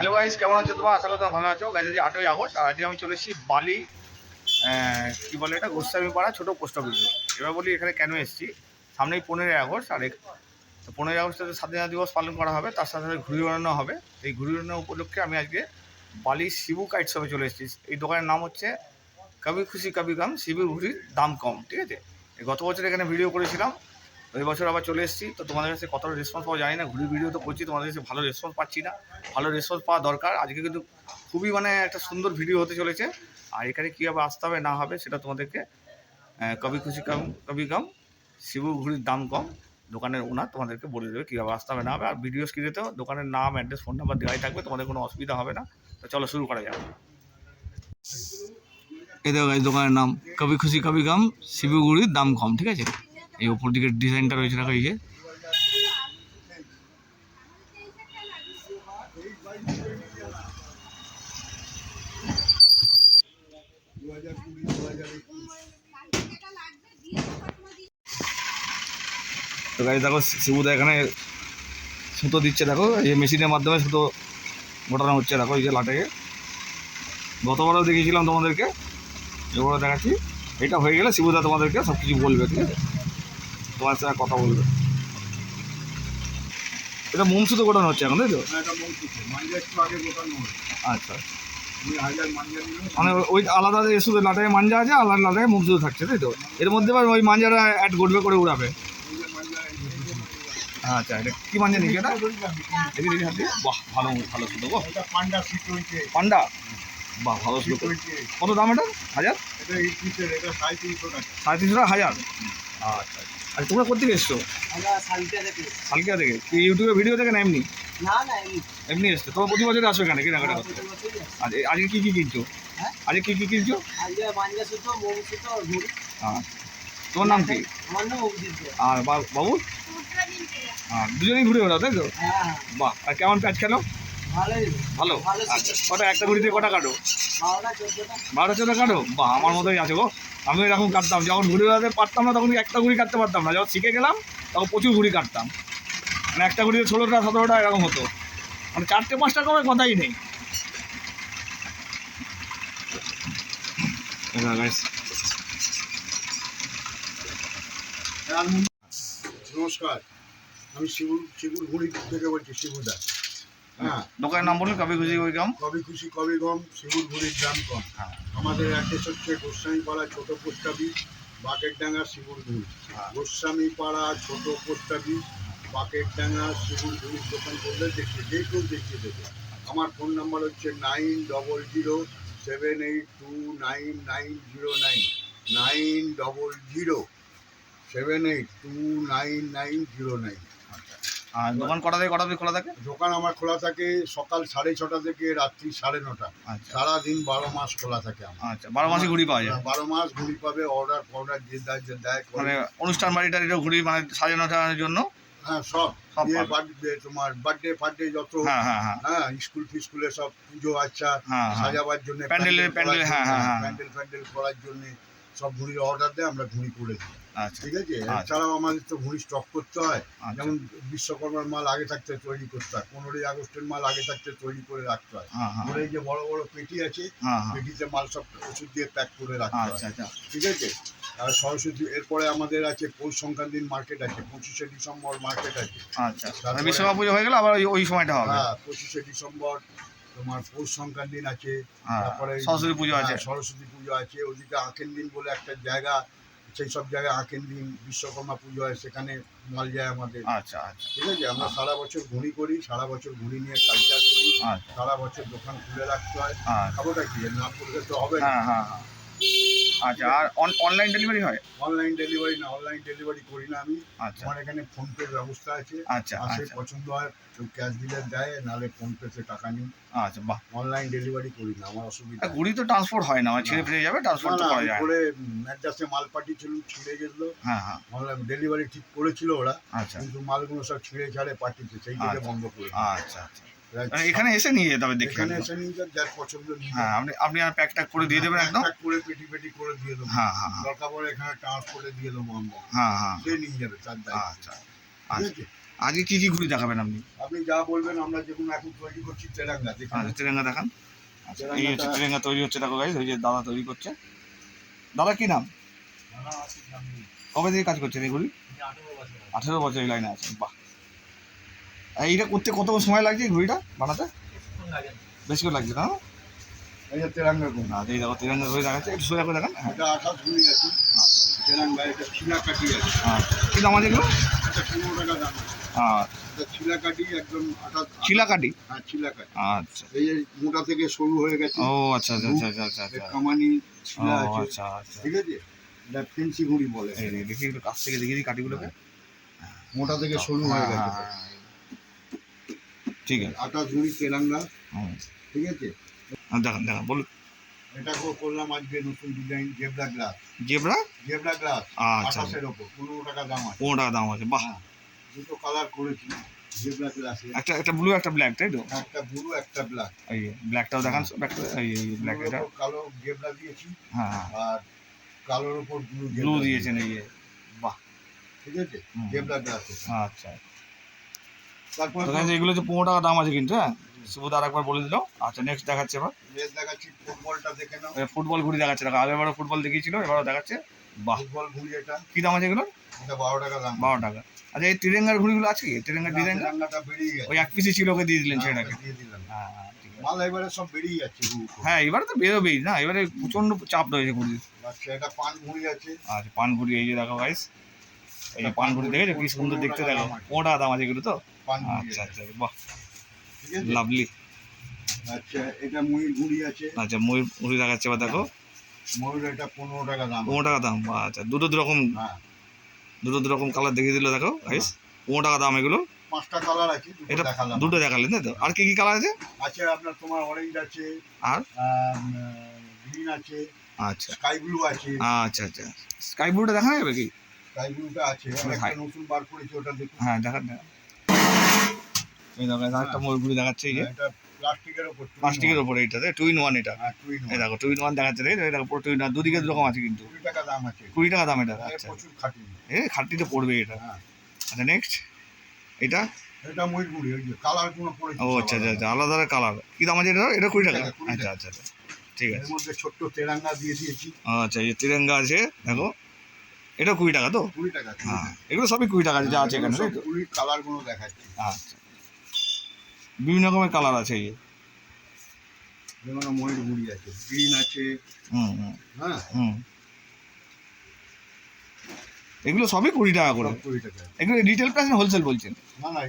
Hello guys কেমন আছো তোমার? করি তোমরা ভালো আছো। গাইজ আজকে আটই আগস্ট। আর আজকে আমি চলে এসেছি বালি কি বলে এটা? গোস্বামী পাড়া ছোটো পোস্ট অফিসে এবার বলি এখানে কেন এসেছি? সামনেই পনেরোই আগস্ট, আর তো পনেরোই আগস্টে তো স্বাধীনতা দিবস পালন করা হবে, তার সাথে সাথে ঘুরি ওড়ানো হবে। এই ঘুরি ওড়ানো উপলক্ষে আমি আজকে বালি শিবু কাইট শপে চলে এসেছি। এই দোকানের নাম হচ্ছে কবি খুশি কবি গাম শিবু ঘুরির দাম কম, ঠিক আছে? গত বছর এখানে ভিডিও করেছিলাম। তো এই বছর আবার চলে এসেছি, তো তোমাদের কাছে কতটা রেসপন্স পাওয়া জানি না ঘুড়ি ভিডিও তো করছি, তোমাদের কাছে ভালো রেসপন্স পাচ্ছি না। ভালো রেসপন্স পাওয়া দরকার, আজকে কিন্তু খুবই মানে একটা সুন্দর ভিডিও হতে চলেছে। আর এখানে কীভাবে আসতে হবে, না হবে সেটা তোমাদেরকে কবি খুশি কম, কবি কম, শিবু ঘুড়ির দাম কম, দোকানের ওনার তোমাদেরকে বলে দেবে কীভাবে আসতে হবে, না হবে। আর ভিডিও স্ক্রিনেতেও দোকানের নাম অ্যাড্রেস ফোন নাম্বার দেওয়াই থাকবে, তোমাদের কোনো অসুবিধা হবে না। তো চলো শুরু করা যাবে এই দোকানের নাম, কবি খুশি, কবি কম, শিবু ঘুড়ির দাম কম, ঠিক আছে? এই ওপর দিকে ডিজাইনটা রয়েছে দেখো এই যে। দেখো শিবুদা এখানে সুতো দিচ্ছে, দেখো। এই মেশিনের মাধ্যমে সুতো গোটানো হচ্ছে, দেখো এই যে লাটেকে। গতবারও দেখিয়েছিলাম তোমাদেরকে, এবারও দেখাচ্ছি। এটা হয়ে গেলে শিবুদা তোমাদেরকে সব কিছু বলবে, ঠিক আছে? তোমার সাথে কথা বলবে। এটা মোম সুতো গোটানো হচ্ছে এখন তাই তো? আচ্ছা আচ্ছা। মানে ওই আলাদা শুধু লাটায় মাঞ্জা আছে আলাদা লাটায় মুখ শুধু থাকছে তাই তো? এর মধ্যে আবার ওই মাঞ্জাটা অ্যাড করবে করে উড়াবে। আচ্ছা এটা কি মাঞ্জা নিচ্ছে এটা দেখি দেখি হাত বাহ ভালো ভালো শুধু গো। পান্ডা বাহ ভালো শুধু কত দাম এটা? হাজার? সাড়ে তিনশো টাকা। হাজার। আচ্ছা। আচ্ছা তোমরা কোথেকে এসছো? হালকা থেকে কি ইউটিউবে ভিডিও দেখে না এমনি? এমনি। এসছো? তোমরা প্রতি বছর আসো এখানে কেনাকাটা করতে। আজ আজকে কী কী কিনছো? হ্যাঁ? আজকে কী কী কিনছো? হ্যাঁ তোমার নাম কি? আর বা- বাবু? হ্যাঁ দুজনেই ঘুরে বেড়াও তাই তো? বাহ আর কেমন প্যাচ খেলো? ভালো? ভালো আচ্ছা। কটা একটা ঘুড়িতে কটা কাটো? বারো চোদ্দ কাটো? বাহ আমার মতোই আছে গো। আমি এরকম কাটতাম। যখন ঘুড়ি বেড়াতে পারতাম না তখন একটা ঘুড়ি কাটতে পারতাম না। যখন শিখে গেলাম তখন প্রচুর ঘুড়ি কাটতাম। মানে একটা ঘুড়িতে ষোলোটা সতেরোটা এরকম হতো। মানে চারটে পাঁচটা কমে কথাই নেই। নমস্কার। আমি শিবু শিবুর ঘুড়ি থেকে বলছি শিবুদা। হ্যাঁ। দোকানের নাম বলুন কবি খুশি ওই কাম কবি খুশি কবি গম শিবুর ঘুড়ির দাম কম। হ্যাঁ। আমাদের অ্যাড্রেস হচ্ছে গোস্বামী পাড়া ছোট পোস্ট অফিস বাকেরডাঙ্গা শিবুর ঘুড়ি হ্যাঁ। গোস্বামী পাড়া ছোট পোস্ট অফিস বাকেরডাঙ্গা শিবুর ঘুড়ির দোকান করলে দেখিয়ে যে কেউ দেখিয়ে দেবে। আমার ফোন নাম্বার হচ্ছে nine double zero seven eight two nine nine zero nine. Nine double zero seven eight two nine nine zero nine. আর দোকান কটা থেকে কটা থেকে খোলা থাকে? দোকান আমার খোলা থাকে সকাল সাড়ে ছটা থেকে রাত্রি সাড়ে নটা। আচ্ছা। সারাদিন বারো মাস খোলা থাকে আমার। আচ্ছা বারো মাসে ঘুড়ি পাওয়া যায়। বারো মাস ঘুরি পাবে অর্ডার ফর্ডার যে দেয় যে দেয় মানে অনুষ্ঠান বাড়ি টাড়িরও ঘুড়ি মানে সাজানো টাজানোর জন্য? হ্যাঁ সব। বিয়ে বার্থডে তোমার বার্থডে ফার্থডে যত হ্যাঁ হ্যাঁ হ্যাঁ। হ্যাঁ স্কুল ফিস্কুলে সব পুজো আচ্ছা হ্যাঁ হ্যাঁ। সাজাবার জন্য প্যান্ডেলের- প্যান্ডেল, হ্যাঁ, হ্যাঁ, হ্যাঁ। প্যান্ডেল ফ্যান্ডেল করার জন্য। সব ঘুড়ির অর্ডার দেয় আমরা ঘুড়ি করে দিই। আচ্ছা। ঠিক আছে? আচ্ছা। এছাড়াও আমাদের তো ঘুড়ি স্টক করতে হয়। আচ্ছা। যেমন বিশ্বকর্মার মাল আগে থাকতে তৈরি করতে হয় পনেরোই আগস্টের মাল আগে থাকতে তৈরি করে রাখতে হয়। হ্যাঁ হ্যাঁ। যে বড় বড় পেটি আছে হ্যাঁ পেটিতে মাল সব ওষুধ দিয়ে প্যাক করে রাখতে হয়। ঠিক আছে? আর সরস্বতী এরপরে আমাদের আছে পৌষ সংক্রান্তির মার্কেট আছে পঁচিশে ডিসেম্বর মার্কেট আছে। আচ্ছা। বিশ্বকর্মা পুজো হয়ে গেলে আবার ওই ওই সময়টা হবে। হ্যাঁ পঁচিশে ডিসেম্বর তোমার পৌষ সংক্রান্তি দিন আছে হ্যাঁ তারপরে সরস্বতী পুজো আছে। হ্যাঁ, সরস্বতী পুজো আছে ওদিকে আঁকেন দিন বলে একটা জায়গা সেই সব জায়গায় আঁকেন দিন বিশ্বকর্মা পুজো হয় সেখানে মাল যায় আমাদের। আচ্ছা আচ্ছা। ঠিক আছে? আমরা সারা বছর ঘুড়ি করি সারা বছর ঘুড়ি নিয়ে কালচার করি আচ্ছা। সারা বছর দোকান খুলে রাখতে হয়। আচ্ছা। খাবোটা কি? না করলে তো হবে না। হ্যাঁ হ্যাঁ হ্যাঁ। আচ্ছা আর অনলাইন ডেলিভারি হয়? অনলাইন ডেলিভারি না অনলাইন ডেলিভারি করি না আমি। আচ্ছা। আমার এখানে ফোনপের ব্যবস্থা আছে। আচ্ছা আসে আচ্ছা। পছন্দ হয় কেউ ক্যাশ দিলে দেয় নাহলে ফোনপেতে টাকা নিই। আচ্ছা বাহ। অনলাইন ডেলিভারি করি না আমার অসুবিধা আর তো ট্রান্সপোর্ট হয় না মানে ছিঁড়ে ফিরে যাবে ট্রান্সপোর্ট তো করা যায়। করে ম্যাড্রাসে মাল পাঠিয়েছিল ছিঁড়ে গেছিল। হ্যাঁ হ্যাঁ। অনলাইন ডেলিভারি ঠিক করেছিল ওরা আচ্ছা। কিন্তু মালগুলো সব ছিঁড়ে ছাড়ে পাঠিয়েছে সেই থেকে আচ্ছা। বন্ধ করে আচ্ছা আচ্ছা। এখানে এসে নিয়ে যেতে হবে দেখে এখানে এসে নিয়ে যান যার পছন্দ নিয়ে হ্যাঁ আপনি আপনি আর প্যাক ট্যাক করে দিয়ে দেবেন একদম? প্যাক করে পেটি পেটি করে দিয়ে দেবো। হ্যাঁ হ্যাঁ হ্যাঁ। দরকার পড়ে এখানে করে দিয়ে দেবো আমরা। হ্যাঁ হ্যাঁ। সে নিয়ে যাবে তার দায়িত্ব। আচ্ছা আচ্ছা। আজকে কি কি ঘুড়ি দেখাবেন আপনি? আপনি যা বলবেন আমরা যে কোনো এখন তৈরি করছি তেরাঙ্গা দেখুন আচ্ছা তিরঙ্গা দেখান। আচ্ছা এই হচ্ছে তিরঙ্গাটা- তৈরি হচ্ছে দেখো গাইজ ওই যে দাদা তৈরি করছে। দাদা কি নাম? কবে থেকে কাজ করছেন এগুলি আঠেরো বছর। এই লাইনে আছে বাহ। এইটা করতে কত সময় লাগছে এই ঘড়িটা বানাতে? বেশি করে লাগছে না? এই যে তেরাঙ্গা না এই দেখো তিরঙ্গা ঘড়ি দেখাচ্ছে। একটু সোজা করে দেখান। হ্যাঁ এটা আছে। আচ্ছা। তেরাঙ্গা এটা ছিলা কাটি আছে। আচ্ছা কি দাম আছে এগুলো? এটা পনেরো টাকা দাম। আছে। আচ্ছা এটা ছিলা কাটি একদম চিলাকাটি হ্যাঁ ছিলা কাটি আচ্ছা। এই যে মোটা থেকে সরু হয়ে গেছে। ও আচ্ছা আচ্ছা আচ্ছা আচ্ছা আচ্ছা। আচ্ছা কামানি ছিলা আছে। আচ্ছা আচ্ছা। ঠিক আছে? এটা ফেন্সি ঘুড়ি বলে। দেখি একটু কাছ থেকে দেখি কাটিগুলোকে মোটা থেকে সরু হয়ে হ্যাঁ, গেছে। হ্যাঁ, হ্যাঁ। ঠিক আছে। তেরাঙ্গা হুম। ঠিক আছে? আর দেখান দেখান বলুন। এটা করলাম আজকে নতুন design zebra glass zebra? Zebra glass আচ্ছা আঠাশের ওপর পনেরো টাকা দাম আছে। পনেরো টাকা দাম আছে বাহ। হ্যাঁ দুটো কালার করেছি জেবরা গ্লাসে একটা একটা ব্লু একটা ব্ল্যাক তাই তো? একটা ব্লু একটা ব্ল্যাক এই ব্ল্যাকটাও দেখান এই ব্ল্যাক এটা কালো জেবরা দিয়েছি হ্যাঁ হ্যাঁ। আর কালোর ওপর ব্লু ব্লু দিয়েছেন এই। বাহ। ঠিক আছে। জেবরা গ্লাসে আচ্ছা। এগুলো যে পনেরো টাকা দাম আছে কিন্তু হ্যাঁ? শুভদা আরেকবার বলে দিল। আচ্ছা নেক্সট দেখাচ্ছে এবার। দেখাচ্ছি ফুটবলটা দেখে নাও। ফুটবল ঘুরি দেখাচ্ছে। দেখো আগেরবারও ফুটবল দেখিয়েছিল এবারও দেখাচ্ছে। বাহ। ফুটবল ঘুড়ি এটা। কি দাম আছে এগুলো এটা বারো টাকা দাম। বারো টাকা। আচ্ছা এই তিরেঙ্গার ঘুড়িগুলো আছে কি? তিরেঙ্গার ডিজাইন বেরিয়ে ওই এক পিসি ছিল ওকে দিয়ে দিলেন সেটাকে। হ্যাঁ হ্যাঁ ঠিক মাল এবারে সব বেরিয়ে যাচ্ছে হ্যাঁ এবারে তো বেরোবেই না এবারে প্রচণ্ড চাপ রয়েছে ঘুড়ি আচ্ছা এটা পান ঘুড়ি আছে। আচ্ছা পান ঘুড়ি এই যে দেখো গাইস এই যে পান ঘুড়ি দেখেছ? কি সুন্দর দেখতে দেখো। পনেরো দাম আছে এগুলো তো। আচ্ছা আছে আচ্ছা বাহ। লাভলি আচ্ছা এটা ময়ূর ঘুড়ি আছে। আচ্ছা ময়ূর ঘুড়ি দেখাচ্ছে এবার দেখো। ময়ূর এটা পনেরো টাকা দাম। পনেরো টাকা দাম আচ্ছা দুটো দুরকম হ্যাঁ। দুটো দুরকম কালার দেখিয়ে দিল দেখো গাইস পনেরো টাকা দাম এগুলো। পাঁচটা কালার আছে এটা দেখালাম। দুটো দেখালেন তাই তো? আর কি কি কালার আছে? আছে আপনার তোমার অরেঞ্জ আছে আর? গ্রিন আছে আচ্ছা। স্কাই ব্লু আছে। আচ্ছা আচ্ছা। স্কাই ব্লুটা দেখা যাবে কি? স্কাই ব্লুটা আছে। নতুন বার করেছে ওটা দেখুন। হ্যাঁ দেখান দেখান এই দেখো একটা দেখাচ্ছে এই যে। প্লাস্টিকের ওপরে এইটাতে টু ইন ওয়ান এটা হ্যাঁ এই দেখো টু ইন ওয়ান দেখাচ্ছে রে দেখো পুরো টু ইন ওয়ান দুদিকে দুরকম আছে কিন্তু। কুড়ি টাকা দাম আছে। কুড়ি টাকা দাম এটা আচ্ছা। প্রচুর খাটি। এ খাটটিতে পড়বে এটা। হ্যাঁ। আচ্ছা নেক্সট এটা? এটা ময়ূর ঘুড়ি ওই যে কালারগুলো পড়েছে ও আচ্ছা আচ্ছা আলাদা। আচ্ছা আলাদা কালার। কি দাম আছে এটা? এটা কুড়ি টাকা? আচ্ছা আচ্ছা আচ্ছা ঠিক আছে। মধ্যে ছোট্ট তেরাঙ্গা দিয়ে দিয়েছি। আচ্ছা এই তিরঙ্গা আছে দেখো। এটা কুড়ি টাকা তো? কুড়ি টাকা হ্যাঁ এগুলো সবই কুড়ি টাকা আছে, যা আছে এখানে তো? দেখাচ্ছি। আচ্ছা। বিভিন্ন রকমের কালার আছে এই যেমন ময়ূর ঘুড়ি আছে গ্রিন আছে। হুম হ্যাঁ। হুম। এগুলো সবই কুড়ি টাকা করে। এগুলো রিটেল প্রাইস না হোলসেল বলছেন? না না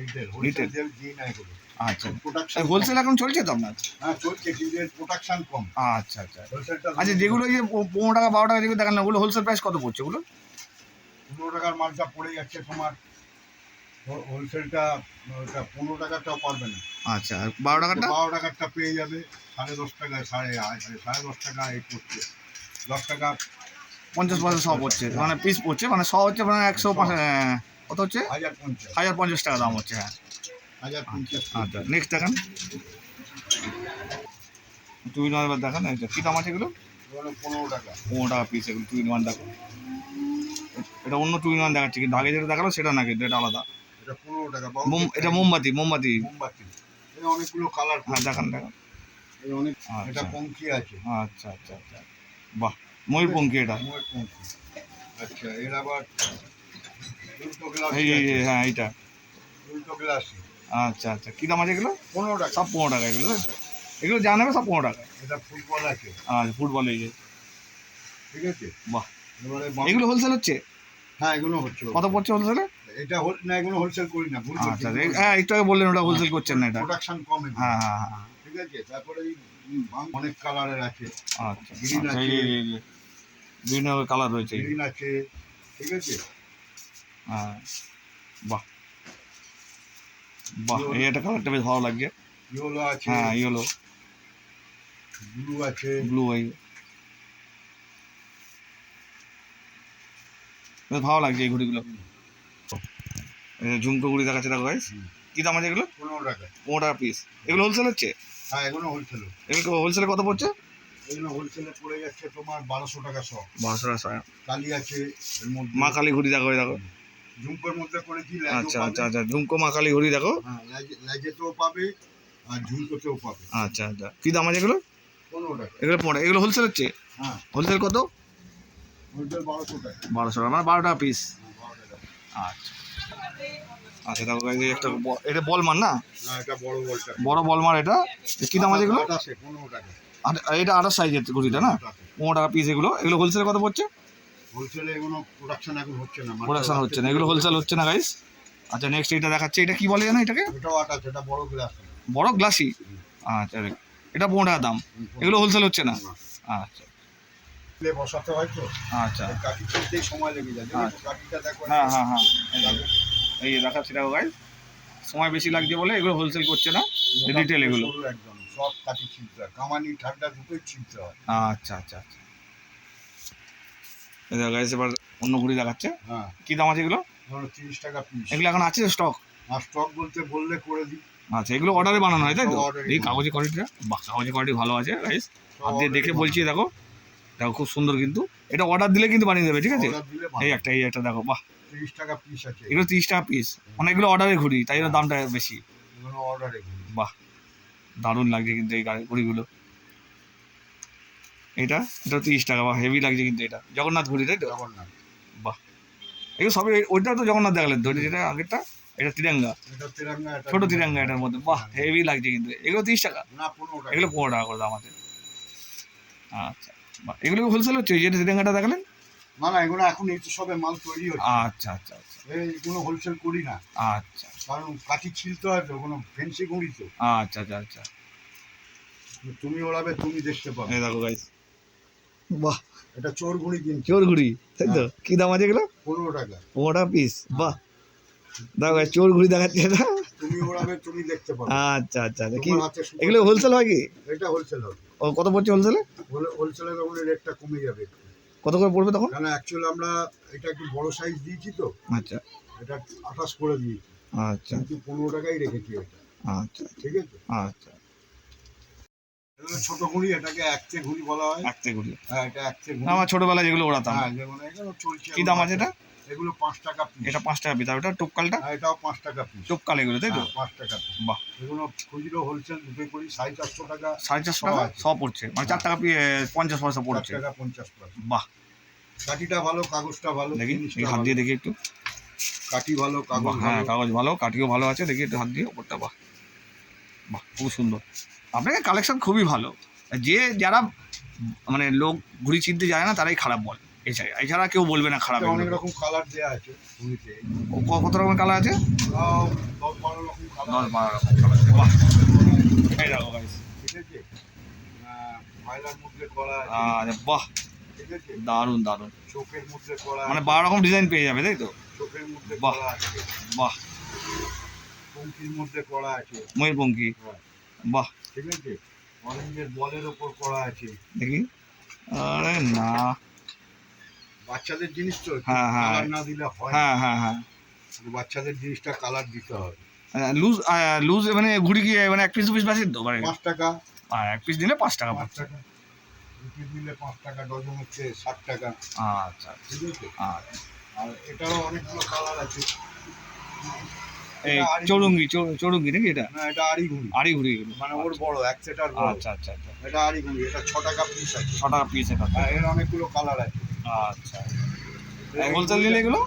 রিটেল দিয়ে আচ্ছা। প্রোডাকশন হোলসেল এখন চলছে তো আপনার? হ্যাঁ চলছে কিন্তু প্রোডাকশন কম। আচ্ছা আচ্ছা। হোলসেলটা আচ্ছা যেগুলো এই যে পনেরো টাকা বারো টাকা যেগুলো দেখান না ওগুলো হোলসেল প্রাইস কত পড়ছে? ওগুলো? পনেরো টাকার মালটা পড়ে যাচ্ছে তোমার হোলসেলটা ওটা পনেরো টাকাটাও পারবে না। আচ্ছা আর বারো টাকাটা বারো টাকারটা পেয়ে যাবে সাড়ে দশ টাকা সাড়ে সাড়ে দশ টাকা এই করছে দশ টাকা পঞ্চাশ পয়সা সব হচ্ছে মানে পিস পড়ছে মানে শ হচ্ছে মানে একশো পাঁচ- কত হচ্ছে? হাজার পঞ্চাশ। হাজার পঞ্চাশ টাকা দাম হচ্ছে হ্যাঁ। হাজার পঞ্চাশ। আচ্ছা নেক্সট দেখান। টু ইন ওয়ান দেখান আচ্ছা কী দাম আছে এগুলো? এগুলো পনেরো টাকা। পনেরো টাকা পিস এগুলো টু ইন ওয়ান দেখো। এটা অন্য টু ইন ওয়ান দেখাচ্ছে কিন্তু আগে যেটা দেখাল সেটা না কিন্তু এটা আলাদা। এটা পনেরো টাকা এটা মোমবাতি মোমবাতি। মোমবাতি। এটা অনেকগুলো কালার হ্যাঁ দেখান দেখান। অনেক এটা আচ্ছা পঙ্কি আছে। আচ্ছা আচ্ছা আচ্ছা। বাহ এটা। ময়ূর পঙ্কি আচ্ছা এর আবার এই হ্যাঁ উল্টো গ্লাস আচ্ছা আচ্ছা। কী দাম আছে এগুলো? পনেরো টাকা। সব পনেরো টাকা এগুলো? এগুলো যা নেবে সব পনেরো টাকা। এটা ফুটবল আছে। আচ্ছা ফুটবল এই যে। ঠিক আছে? বাহ। এগুলো হোলসেল হচ্ছে? হ্যাঁ এগুলো হচ্ছে। কত পড়ছে হোলসেলে এটা হোল- না এগুলো হোলসেল করি না ভুল আচ্ছা হ্যাঁ একটু আগে বললেন ওটা হোলসেল করছেন না এটা। প্রোডাকশন কম হ্যাঁ হ্যাঁ হ্যাঁ। ঠিক আছে তারপরে অনেক কালারের আছে। আচ্ছা Green আচ্ছা, আছে। বিভিন্ন কালার রয়েছে। গ্রিন আছে ঠিক আছে? হ্যাঁ বাহ। বাহ এই একটা কালারটা বেশ ভালো লাগছে। ইয়েলো আছে। হ্যাঁ ইয়েলো ব্লু আছে। ব্লু এই। বেশ ভালো লাগছে এই ঘুড়িগুলো। ঝুমকো ঘুড়ি দেখাচ্ছে দেখো গাইস। কি দাম আছে এগুলো? পনেরো টাকা। পনেরো টাকা পিস এগুলো হোলসেল হচ্ছে? হ্যাঁ এগুলো হোলসেল এগুলো হোলসেলে কত পড়ছে? এগুলো হোলসেলে পড়ে যাচ্ছে তোমার বারোশো টাকা শ। বারোশো টাকা ছয় কালি আছে এর মা কালী ঘুড়ি দেখো দেখো। ঝুমকোর মধ্যে করেছি আচ্ছা আচ্ছা পাবে? আচ্ছা ঝুমকো মা কালী ঘড়ি দেখো। হ্যাঁ লেজে- পাবে আর ঝুমকোতেও পাবে। আচ্ছা আচ্ছা। কি দাম আছে এগুলো? পনেরো টাকা। এগুলো পনেরো এগুলো হোলসেল হচ্ছে? হ্যাঁ। হোলসেল কত? হোলসেল বারোশো টাকা। বারোশো টাকা মানে বারো টাকা পিস হ্যাঁ, আচ্ছা। আচ্ছা এই একটা এটা বলমার না? না এটা বড় বলটা। বড় বলমার এটা? কি দাম আছে এগুলো? এটা আঠাশ সাইজের ঘড়িটা না? পনেরো টাকা। পিস এগুলো। এগুলো হোলসেল কত পড়ছে? হোলসেলে এগুলো প্রোডাকশন এখন হচ্ছে না প্রোডাকশন হচ্ছে না। এগুলো হোলসেল হচ্ছে না গাইস আচ্ছা নেক্সট এটা দেখাচ্ছে। এটা কি বলে জানো এটাকে? এটা বড় গ্লাস বড় গ্লাসি আচ্ছা। এটা পনেরো টাকা দাম। এগুলো হোলসেল হচ্ছে না? আচ্ছা। বসাতে হয় তো। আচ্ছা। এই সময় লেগে যায়। আচ্ছা। দেখো হ্যাঁ হ্যাঁ হ্যাঁ। এই দেখো। গাইস সময় বেশি লাগছে বলে এগুলো হোলসেল করছে না retail এগুলো। একদম সব কাঠি ছিলতে হয় কামানি ঠান্ডা দুটোই হয়। আচ্ছা আচ্ছা আচ্ছা। দেখো গাইস এবার অন্য ঘুড়ি দেখাচ্ছে। হ্যাঁ। কি দাম আছে এগুলো? ধরো তিরিশ টাকা পিস এগুলো এখন আছে স্টক আর স্টক বলতে বললে করে দিই। আচ্ছা এগুলো অর্ডারে বানানো হয় তাই তো? এই। কাগজি কোয়ালিটিটা কাগজি কোয়ালিটি ভালো আছে দেখে বলছি দেখো। দেখো খুব সুন্দর কিন্তু। এটা অর্ডার দিলে কিন্তু বানিয়ে দেবে ঠিক আছে? এই একটা এই একটা দেখো বাহ। তিরিশ টাকা পিস আছে। এগুলো তিরিশ টাকা পিস অনেকগুলো অর্ডারে ঘুরি তাই জন্য দামটা বেশি। অর্ডারে বাহ দারুণ লাগছে কিন্তু এই ঘুড়িগুলো। এটা এটা তিরিশ টাকা বা হেভি লাগছে কিন্তু এটা। জগন্নাথ ঘুড়ি তাই তো? জগন্নাথ। এগুলো সবই ওইটা তো জগন্নাথ দেখালেন ধরে যেটা আগেরটা এটা তিরঙ্গা। ছোট তিরঙ্গা। এটার মধ্যে বাহ হেভি লাগছে কিন্তু। এগুলো তিরিশ টাকা? না পনেরো টাকা। এগুলো পনেরো টাকা করে দাম আছে। আচ্ছা। বাহ এগুলো হোলসেল হচ্ছে? এই যেটা তিরঙ্গাটা দেখালেন? না না এগুলো এখন এই তো সবে মাল তৈরি হচ্ছে। আচ্ছা আচ্ছা আচ্ছা। এইগুলো হোলসেল করি না। আচ্ছা কারণ কাঠি ছিলতে হয় তো কোনো ফেন্সি গুঁড়ি তো। আচ্ছা আচ্ছা আচ্ছা। তুমি ওড়াবে তুমি দেখতে পাবে। এই দেখো গাইস বাহ। এটা চোর গুঁড়ি কিনছে চোর ঘুড়ি তাই তো? কি দাম আছে এগুলো? পনেরো টাকা। পনেরো টাকা পিস বাহ। দেখো guys, চোর ঘুড়ি দেখাচ্ছে এটা। তুমি ওড়াবে তুমি দেখতে পাবে। আচ্ছা আচ্ছা আচ্ছা। কি এগুলো হোলসেল হয় কি? এটা হোলসেল হবে। ও কত পড়ছে হোলসেলে? হোলসেলের তখন রেটটা কমে যাবে কত করে পড়বে তখন? কারণ অ্যাকচুয়ালি আমরা এটা একটু বড় সাইজ দিয়েছি তো। আচ্ছা। এটা আঠাশ করে দিয়েছি। আচ্ছা। কিন্তু পনেরো টাকাই রেখেছি এটা। আচ্ছা। ঠিক আছে? আচ্ছা। ছোট ঘুড়ি এটাকে একচে ঘুড়ি বলা হয়। একতে ঘুড়ি। হ্যাঁ এটা একচে ঘুড়ি। আমার ছোটবেলায় যেগুলো ওড়াতাম। হ্যাঁ যেমন এগুলো চলছে কি দাম আছে এটা? এগুলো পাঁচ টাকা পিস এটা পাঁচ টাকা পিস আর ওটা টোপকালটা? হ্যাঁ এটাও পাঁচ টাকা পিস টোপকাল এগুলো তাই তো? হ্যাঁ, পাঁচ টাকা পিস বাহ। এগুলো খুচরো হোলসেল দুটোই করি সাড়ে চারশো টাকা সাড়ে চারশো টাকা। সব পড়ছে? মানে চার টাকা পঞ্চাশ পয়সা পড়ছে? টাকা পঞ্চাশ পয়সা। বাহ। কাঠিটা ভালো কাগজটা ভালো দেখি এই হাত দিয়ে দেখি একটু। কাঠি ভালো কাগজ হ্যাঁ কাগজ ভালো কাঠিও ভালো আছে দেখি একটু হাত দিয়ে ওপরটা বাহ। বাহ খুব সুন্দর। আপনাকে কালেকশন খুবই ভালো। যে যারা মানে লোক ঘুরি চিনতে যায় না তারাই খারাপ বলে। এছাড়া এছাড়া কেউ বলবে না খারাপ অনেক রকম কালার দেওয়া আছে কত রকমের কালার আছে? দশ বারো রকম কালার বাহ। এই দেখো guys। ঠিক আছে? বাহ। দারুণ দারুণ। মানে বারো রকম ডিজাইন পেয়ে যাবে তাই তো? চোখের মধ্যে বাহ। বাহ। আছে। ময়ূরপঙ্খী হ্যাঁ। বাহ। ঠিক আছে? অরেঞ্জের বলের ওপর করা আছে। দেখি। আরে না। বাচ্চাদের জিনিস তো হ্যাঁ, হ্যাঁ। না দিলে হয়। হ্যাঁ হ্যাঁ হ্যাঁ। বাচ্চাদের জিনিসটা কালার দিতে হবে। লুজ লুজ মানে ঘুড়ি কি মানে এক পিস দু পিস বাসের তো মানে পাঁচ টাকা। আর এক পিস দিলে পাঁচ টাকা পাঁচ টাকা। রুটি দিলে পাঁচ টাকা ডজন হচ্ছে ষাট টাকা। আচ্ছা ঠিক আছে আচ্ছা। আর এটারও অনেকগুলো কালার আছে। এই চৌরঙ্গি চৌরঙ্গি নাকি এটা? না এটা আড়ি ঘুড়ি। আড়ি ঘুড়ি। মানে ওর বড় এক সেটার আচ্ছা আচ্ছা আচ্ছা। এটা আড়ি ঘুড়ি এটা ছ টাকা পিস আছে। ছ টাকা পিস এটা আর এর অনেকগুলো কালার আছে। আচ্ছা। হোলসেল নিলে এগুলো?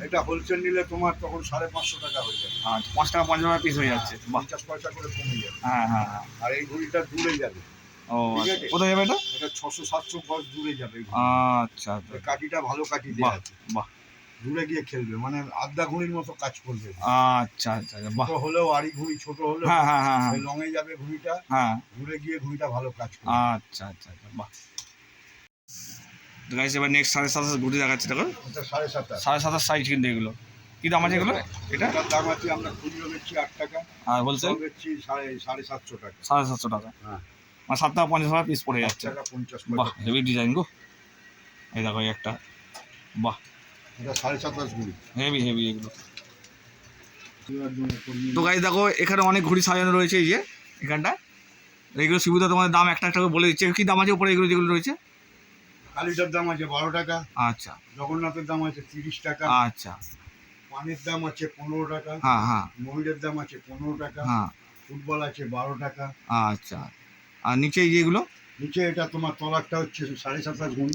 এটা হোলসেল নিলে তোমার তখন সাড়ে পাঁচশো টাকা হয়ে যাবে। আচ্ছা পাঁচ টাকা পঞ্চাশ টাকা পিস হয়ে যাচ্ছে। পঞ্চাশ পয়সা করে কমে যাবে। হ্যাঁ হ্যাঁ হ্যাঁ। আর এই ঘুড়িটা দূরে যাবে। ও আচ্ছা। কোথায় যাবে এটা? এটা ছশো সাতশো গজ দূরে যাবে আচ্ছা আচ্ছা। কাঠিটা ভালো কাঠি দেওয়া আছে। বাহ। দূরে গিয়ে খেলবে মানে আড্ডা ঘুড়ির মতো কাজ করবে। আচ্ছা আচ্ছা আচ্ছা, বাহ। ছোট হলেও আড়ি ঘুড়ি ছোট হলেও হ্যাঁ হ্যাঁ হ্যাঁ হ্যাঁ। লঙে যাবে ঘুড়িটা। হ্যাঁ। ঘুরে গিয়ে ঘুড়িটা ভালো কাজ করবে। আচ্ছা আচ্ছা আচ্ছা বাহ। তো গাইস এবার নেক্সট সাড়ে সাতাশ ঘুরে দেখাচ্ছি দেখো। এটা সাড়ে সাতটা সাড়ে সাতাশ সাইজ কিন্তু এগুলো। কি দাম আছে এগুলো? এটা? দাম আছে আমরা খুচরো বেচছি আট টাকা আর হোলসেল হোলসেল বেচছি সাড়ে সাড়ে সাতশো টাকা। সাড়ে সাতশো টাকা। হ্যাঁ। মানে সাত টাকা পঞ্চাশ টাকা পিস পড়ে যাচ্ছে। বাহ হেভি ডিজাইন গো। এই দেখো একটা। বাহ। এটা সাড়ে সাতাশ ঘুড়ি হেভি হেভি এগুলো। তো গাইজ দেখো এখানে অনেক ঘড়ি সাজানো রয়েছে এই যে এখানটা এগুলো সুবিধা তোমাদের দাম একটা একটা করে বলে দিচ্ছে। কি দাম আছে উপরে এগুলো যেগুলো রয়েছে? কালিটার দাম আছে বারো টাকা আচ্ছা। জগন্নাথের দাম আছে তিরিশ টাকা আচ্ছা। পানের দাম আছে পনেরো টাকা হ্যাঁ হ্যাঁ। ময়ূরের দাম আছে পনেরো টাকা হ্যাঁ। ফুটবল আছে বারো টাকা। আচ্ছা। আর নিচে যেগুলো? নিচে এটা তোমার তলারটা হচ্ছে সাড়ে সাতাশ গুণ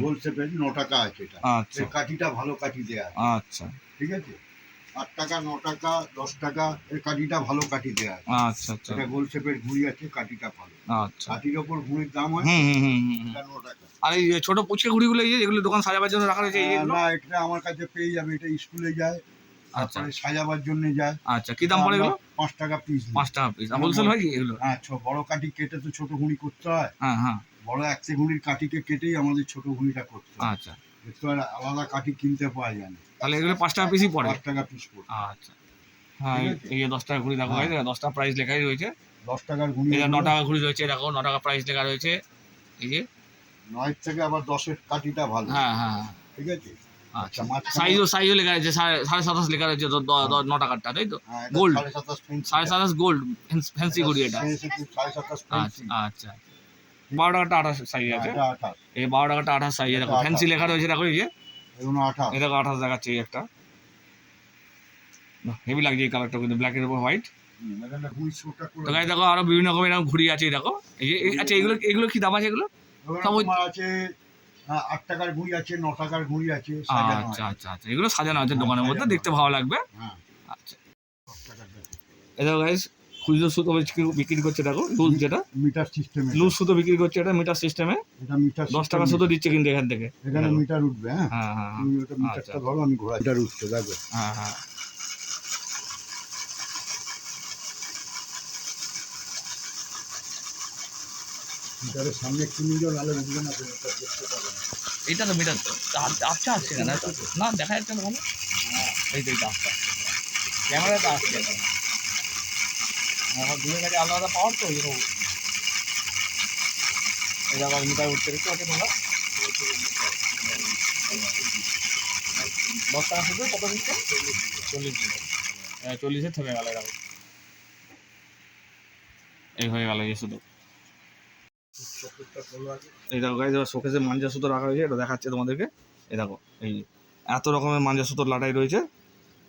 গোল শেপের ন টাকা আছে এটা। আচ্ছা। কাঠিটা ভালো কাঠি দেয়া আচ্ছা। ঠিক আছে? আট টাকা ন টাকা দশ টাকা এর কাঠিটা ভালো কাঠি আচ্ছা আচ্ছা। এটা গোল শেপের ঘুড়ি আছে কাঠিটা ভালো। আচ্ছা। কাঠির ওপর ঘুড়ির দাম হয় হুম হুম হুম হুম, হুম। এটা ন টাকা। আর এই ছোট পুচকে ঘুড়িগুলো এই যে যেগুলো দোকান সাজাবার জন্য রাখা রয়েছে যেগুলো? না এটা আমার কাছে পেয়ে যাবে এটা স্কুলে যায় আচ্ছা। সাজাবার জন্য যায়। আচ্ছা কি দাম পড়ে এগুলো? পাঁচ টাকা পিস পাঁচ টাকা পিস হোলসেল হয় কি এগুলো? হ্যাঁ বড় কাঠি কেটে তো ছোট ঘুড়ি করতে হয়। হ্যাঁ হ্যাঁ। বড় একশে ঘুড়ির কাঠিকে কেটেই আমাদের ছোট ঘুড়িটা করতে হয়। আচ্ছা। আলাদা কাঠি কিনতে পাওয়া যায় না। তাহলে এগুলো পাঁচ টাকা পিসই পড়ে। পাঁচ টাকা পিস পড়ে। আচ্ছা। হ্যাঁ এই- যে দশ টাকা ঘুড়ি দেখো হ্যাঁ। দশ টাকা প্রাইস লেখাই রয়েছে। দশ টাকার ঘুড়ি যে ন টাকা ঘুড়ি রয়েছে দেখো ন টাকা প্রাইস লেখা রয়েছে। এই যে। নয়ের থেকে আবার দশের কাঠিটা ভালো। হ্যাঁ হ্যাঁ হ্যাঁ। ঠিক আছে? আচ্ছা। আচ্ছা সাইজও সাইজও লেখা সাড়ে সাতাশ লেখা রয়েছে দ- ন টাকারটা তাই তো? হ্যাঁ, এটা gold। সাড়ে সাতাশ গোল্ড ফ্যান্সি ঘুড়ি এটা। আচ্ছা বারো টাকাটা আঠাশ সাইজ আছে। এই বারো টাকাটা আঠাশ সাইজ দেখো ফ্যান্সি লেখা রয়েছে দেখো এই যে। এগুলো আঠাশ। দেখাচ্ছে এই একটা। হেভি লাগছে এই কালারটা কিন্তু ব্ল্যাকের উপর হোয়াইট তো গাই দেখো আরও বিভিন্ন রকমের এরকম ঘুড়ি আছে দেখো। আচ্ছা এগুলো এগুলো কি দাম আছে এগুলো? আছে আট টাকার ঘুড়ি আছে ন টাকার ঘুড়ি আছে আচ্ছা আচ্ছা আচ্ছা এগুলো সাজানো আছে হ্যাঁ, দোকানের মধ্যে দেখতে ভালো লাগবে। হ্যাঁ। আচ্ছা। দশ দেখো। খুচরো সুতো বিক্রি- বিক্রি করছে দেখো লুজ যেটা। মিটার সিস্টেমে লুজ সুতো বিক্রি করছে এটা মিটার সিস্টেমে এটা মিটার দশ টাকা সুতো দিচ্ছে কিন্তু এখান থেকে। এখানে মিটার উঠবে হ্যাঁ? হ্যাঁ হ্যাঁ তুমি ওটা আচ্ছা। মিটারটা ধরো আমি ঘোরা মিটার উঠছে দেখো। হ্যাঁ হ্যাঁ। মিটারের সামনে একটু নিয়ে যাও নাহলে উঠবে না তুমি এটা দেখতে পাবে না। তো মিটার তো আপ- আপচা আসছে কেন এত? না দেখা যাচ্ছে না কোনো এই তো এইটা আপচা ক্যামেরা তো আসছে। এখন আমার দূরে কাছে আলাদা আলাদা পাওয়ার তো এরকম। এই দেখো মিটার উঠতে দেখতে পাচ্ছ তোমরা? দশ টাকা শুধু কত দিচ্ছে চল্লিশ দিন হ্যাঁ চল্লিশে থেমে গেল এরকম। এই হয়ে গেল এই শুধু। চোখটা খোলো এই দেখো গাইজ শোকেসে মাঞ্জা সুতো রাখা হয়েছে এটা দেখাচ্ছে তোমাদেরকে। এই দেখো এই এত রকমের মাঞ্জা সুতোর লাটাই রয়েছে।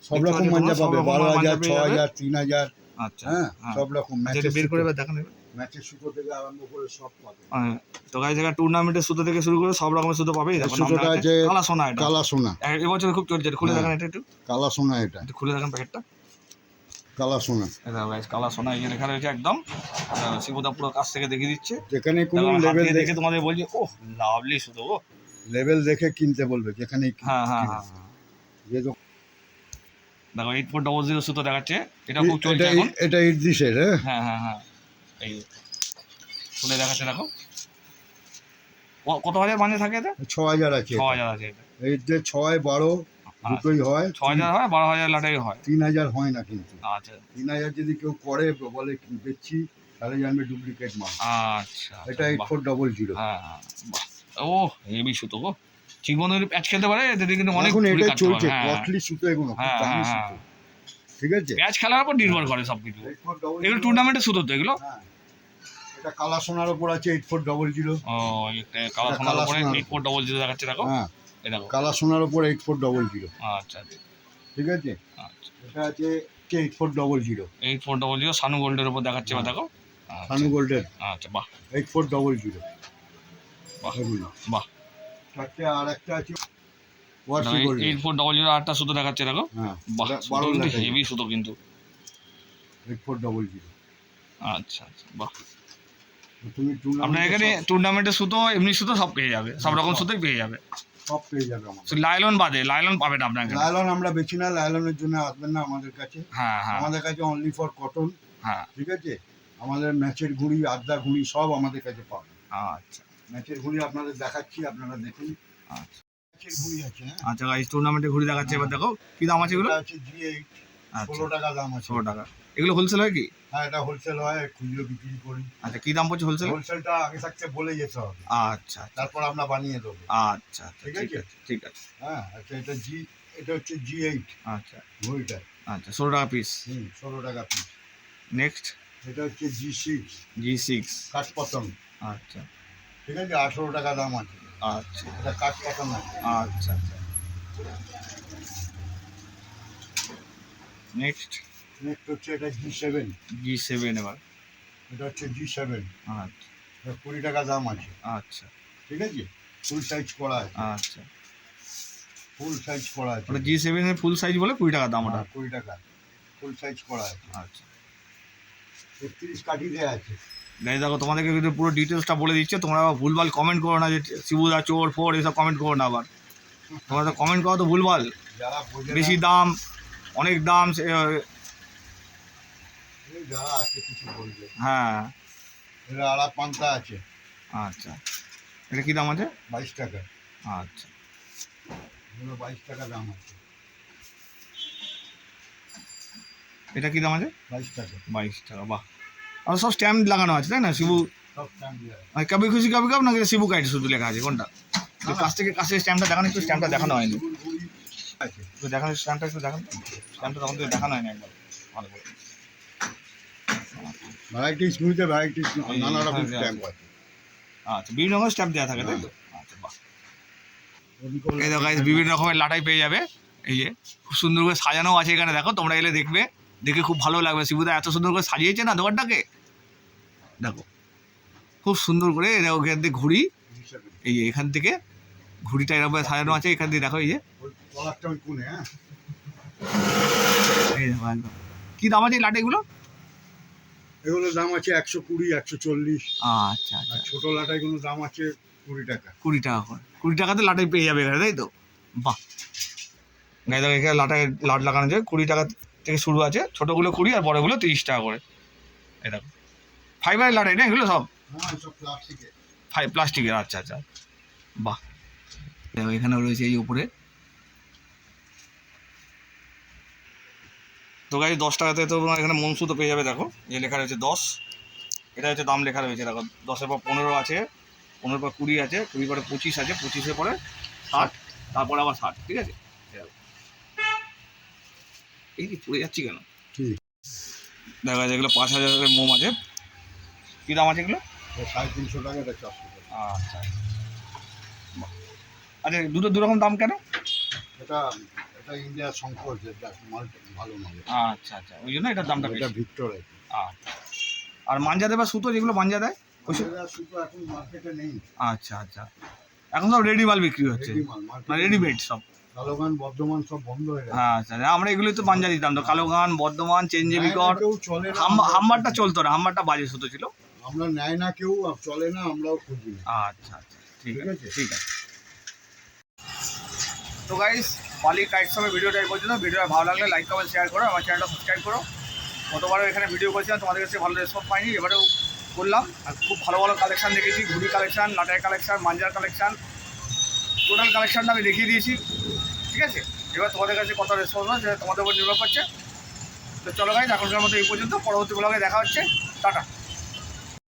সব রকম মাঞ্জা পাবে বারো হাজার ছ হাজার তিন হাজার আচ্ছা হ্যাঁ হ্যাঁ। সব রকম বের করে সুতো। এবার দেখা নেবে। ম্যাচের সুতো থেকে আরম্ভ করে সব পাবে। হ্যাঁ, তো গাইজ এখানে টুর্নামেন্টের সুতো থেকে শুরু করে সব রকমের সুতো সুতোটা আছে। আছে কালা সোনা এটা কালা সোনা এবছর খুব চলছে খুলে হ্যাঁ। দেখেন এটা একটু। কালা সোনা এটা খুলে দেখেন প্যাকেটটা কালা সোনা এই দেখো গাইজ কালা সোনা এই যে লেখা রয়েছে একদম। আহ, শিবদা পুরো কাছ থেকে দেখিয়ে দিচ্ছে। কোনো লেভেল দেখে তোমাদের বলছি ওহ লাভলি সুতো ও লেভেল দেখে কিনতে বলবে যেখানে হ্যাঁ হ্যাঁ হ্যাঁ। যে দেখো এইট ফোর ডবল জিরো সুতো দেখাচ্ছে। এটা খুব চলছে এখন। এটা ইদ্রিসের হ্যাঁ? হ্যাঁ হ্যাঁ হ্যাঁ। এই। খুলে দেখাচ্ছে দেখো। কত হাজার মানে থাকে এতে ছ হাজার আছে ছ হাজার আছে এটা। এই যে ছয় বারো দুটোই হয় ছ হাজার হয় বারো হাজার লাটাই হয়। তিন হাজার হয় না কিন্তু। আচ্ছা। তিন হাজার যদি কেউ করে বলে কি বেচছি তাহলে জানবে ডুপ্লিকেট মাল। আচ্ছা এটা এইট ফোর ডবল জিরো হ্যাঁ হ্যাঁ। ও হেভি সুতো গো। চিকবন্ধের প্যাচ খেলতে পারে এতে কিন্তু অনেক এখন কাটতে চলছে পারে। হ্যাঁ সুতো এগুলো হ্যাঁ, হ্যাঁ, ঠিক আছে? প্যাচ খেলার উপর নির্ভর করে সব কিছু 8400 এগুলো টুর্নামেন্টের সুতো তো এগুলো। হ্যাঁ। এটা কালা সোনার ওপর আছে এইট ফোর ডবল জিরো ও কালা এটা সোনার উপরে এইট ফোর ডবল জিরো দেখাচ্ছে দেখো। হ্যাঁ। কালা সোনার ওপর এইট ফোর ডবল জিরো আচ্ছা আচ্ছা। ঠিক আছে? আচ্ছা। এটা আছে eight four double zero eight four double zero Sanu গোল্ডের উপর দেখাচ্ছে এবার দেখো। আচ্ছা, সানু গোল্ডের আচ্ছা বাহ। এইট ফোর ডবল জিরো বাহ বাহ। চারটে আর একটা আছে এইট ফোর ডবল জিরো আটটা সুতো দেখাচ্ছে দেখো। হ্যাঁ বাহ কিন্তু হেভি সুতো কিন্তু। এইট ফোর ডবল জিরো আচ্ছা আচ্ছা বাহ। তুমি আপনার এখানে টুর্নামেন্টের সুতো এমনি সুতো সব পেয়ে যাবে। সব রকম সুতোই পেয়ে যাবে। সব পেয়ে যাবে আমাদের। লাইলন বাদে লাইলন পাবেন আপনার লায়লন আমরা বেছি না লায়লনের জন্য আসবেন না আমাদের কাছে। হ্যাঁ হ্যাঁ। আমাদের কাছে অনলি ফর কটন হ্যাঁ। ঠিক আছে? আমাদের ম্যাচের ঘুড়ি আড্ডা ঘুড়ি সব আমাদের কাছে পাবেন। আচ্ছা। ম্যাচের ঘুড়ি আপনাদের দেখাচ্ছি আপনারা দেখুন। আচ্ছা। ঘুড়ি আছে হ্যাঁ? আচ্ছা গাইজ টুর্নামেন্টে ঘুরে দেখাচ্ছে এবার দেখো কি দাম আছে এগুলো? আছে জি এইট আচ্ছা। ষোলো টাকা দাম আছে। ষোলো টাকা। এগুলো হোলসেল হয় কি? হ্যাঁ এটা হোলসেল হয় খুচরো বিক্রি করি। আচ্ছা কি দাম পড়ছে হোলসেল হোলসেলটা আগে থাকতে বলে যেতে হবে। আচ্ছা আচ্ছা। তারপর আমরা বানিয়ে দেবো। আচ্ছা আচ্ছা ঠিক আছে? ঠিক আছে। হ্যাঁ আচ্ছা এটা জি এটা হচ্ছে জি এইট আচ্ছা। ঘড়িটা। আচ্ছা ষোলো টাকা পিস হুম ষোলো টাকা পিস নেক্সট এটা হচ্ছে জি সিক্স জি সিক্স কাঠ পতন আচ্ছা। ঠিক আছে আঠেরো টাকা দাম আছে। আচ্ছা। এটা কাঠ পতন না আচ্ছা আচ্ছা। নেক্সট নেক্সট হচ্ছে এটা জি সেভেন জি সেভেন এবার। এটা হচ্ছে জি সেভেন আচ্ছা। কুড়ি টাকা দাম আছে। আচ্ছা। ঠিক আছে? ফুল সাইজ করা আছে। আচ্ছা। ফুল সাইজ করা আছে। ওটা জি সেভেনের ফুল সাইজ বলে কুড়ি টাকা দাম ওটা? হ্যাঁ, কুড়ি টাকা। ফুল সাইজ করা আছে। আচ্ছা। একত্রিশ কাঠি দেওয়া আছে। গাইজ দেখো তোমাদেরকে কিন্তু পুরো ডিটেলসটা বলে দিচ্ছে। তোমরা ভুলভাল কমেন্ট করো না যে শিবুদা চোর ফোর এসব কমেন্ট করো না আবার। তোমরা তো কমেন্ট করো তো ভুলভাল। বেশি দাম অনেক দাম হ্যাঁ। আড়া পান্তা আছে। আচ্ছা। এটা কী দাম আছে? বাইশ টাকা। আচ্ছা। বাইশ টাকা দাম আছে। এটা কী দাম আছে? বাইশ টাকা। বাইশ টাকা বাহ। আর সব স্ট্যাম্প লাগানো আছে তাই না শিবু কবি খুশি কবি কাপ নাকি শিবু কাইট শুধু লেখা আছে কোনটা কাছ থেকে কাছে স্ট্যাম্পটা দেখানো একটু স্ট্যাম্পটা দেখানো হয়নি দেখানো স্ট্যাম্পটা একটু দেখানো স্ট্যাম্পটা তখন থেকে দেখানো হয়নি একবার ভালো করে ভ্যারাইটি স্মুথে ভ্যারাইটি নানা রকম স্ট্যাম্প আছে আচ্ছা বিভিন্ন রকমের স্ট্যাম্প দেওয়া থাকে তাই তো আচ্ছা বাহ এই দেখো বিভিন্ন রকমের লাটাই পেয়ে যাবে এই যে খুব সুন্দর করে সাজানো আছে এখানে দেখো তোমরা এলে দেখবে দেখে খুব ভালো লাগবে। শিবুদা এত সুন্দর করে সাজিয়েছে না দোকানটাকে? দেখো খুব সুন্দর করে দেখো এখান থেকে ঘুড়ি এই এখান থেকে ঘুড়িটা এরকম সাজানো আছে এখান থেকে দেখো এই যে। হ্যাঁ? এই দেখো একদম। কী দাম আছে এই লাটাইগুলো এগুলোর দাম আছে একশো কুড়ি একশো চল্লিশ। আচ্ছা আচ্ছা। ছোটো লাটাইগুলোর দাম আছে কুড়ি টাকা। কুড়ি টাকা করে। কুড়ি টাকাতে লাটাই পেয়ে যাবে এখানে তাই তো? বাহ। গাই দেখো এখানে লাটাই লাট লাগানো যায় কুড়ি টাকা থেকে শুরু আছে ছোটোগুলো কুড়ি আর বড়গুলো তিরিশ টাকা করে। এরকম দেখো। ফাইবারের লাটাই না এগুলো সব? হ্যাঁ প্লাস্টিকের ফাই প্লাস্টিকের আচ্ছা আচ্ছা। বাহ। দেখো এখানে রয়েছে এই উপরে। তো গাড়ি দশ টাকাতে তো তোমার এখানে মনসুতো পেয়ে যাবে দেখো। যে লেখা রয়েছে দশ। এটা হচ্ছে দাম লেখা রয়েছে দেখো। দশের পর পনেরো আছে পনেরো পর কুড়ি আছে কুড়ি পরে পঁচিশ আছে পঁচিশের পরে ষাট তারপরে আবার ষাট ঠিক আছে। এই পড়ে যাচ্ছি কেন? দেখা যাচ্ছে এগুলো পাঁচ হাজারের মোম আছে। কী দাম আছে এগুলো? সাড়ে তিনশো টাকা এটা চারশো আচ্ছা। আচ্ছা দুটো দু রকম দাম কেন? এটা এটা ইন্ডিয়া শঙ্কর যেটা মাল ভালো মাল। আচ্ছা আচ্ছা। ওই জন্য এটার দামটা এটা ভিক্টর আচ্ছা। আর মাঞ্জা দেবা সুতো যেগুলো মাঞ্জা দেয়? শুধু এখন মার্কেটে নেই। আচ্ছা আচ্ছা। এখন সব রেডি মাল বিক্রি হচ্ছে। রেডি মাল মানে রেডিমেড সব। কালোগান বর্ধমান সব বন্ধ হয়ে গেছে। আচ্ছা আমরা এগুলোই তো মাঞ্জা দিতাম তো কালোগান বর্ধমান চেঞ্জেবিকর না চলে হাম্বা- হাম্বারটা চলতো না হাম্বারটা বাজে সুতো ছিল। না। আমরা নেয় না কেউ চলে না আমরাও খুঁজি আচ্ছা আচ্ছা ঠিক আছে? ঠিক আছে। তো গাইস পালি কাইট সবের ভিডিওটা এই পর্যন্ত। ভিডিওটা ভালো লাগলে লাইক কমেন্ট শেয়ার করো আমার চ্যানেলটা সাবস্ক্রাইব করো। গতবারও এখানে ভিডিও করেছিলাম তোমাদের কাছে ভালো রেসপন্স পাইনি এবারেও করলাম। আর খুব ভালো ভালো কালেকশান দেখেছি ঘুড়ি কালেকশান লাটাই কালেকশান মাঞ্জার কালেকশান টোটাল কালেকশানটা আমি দেখিয়ে দিয়েছি। ঠিক আছে? এবার তোমাদের কাছে কত রেসপন্স হয় সেটা তোমাদের উপর নির্ভর করছে। তো চলো গাইজ এখনকার মতো এই পর্যন্ত। পরবর্তী ব্লগে দেখা হচ্ছে। টাটা।